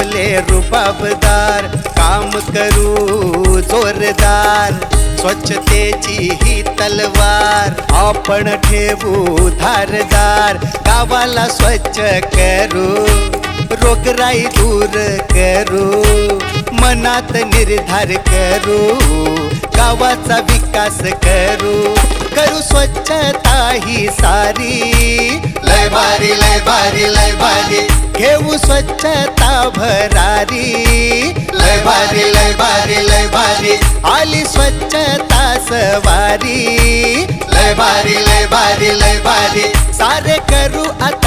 रुबाबदार काम करू जोरदार. स्वच्छतेची ही तलवार आपण ठेवू धारदार. गावाला स्वच्छ करू रोगराई दूर करू मनात निर्धार करू गावाचा विकास करू. करू स्वच्छता ही सारी. लय भारी लय भारी लय भारी. घेऊ स्वच्छता भरारी. लय भारी लय भारी लय भारी. आली स्वच्छता सवारी. लय भारी लय भारी लय भारी. सारे करू आता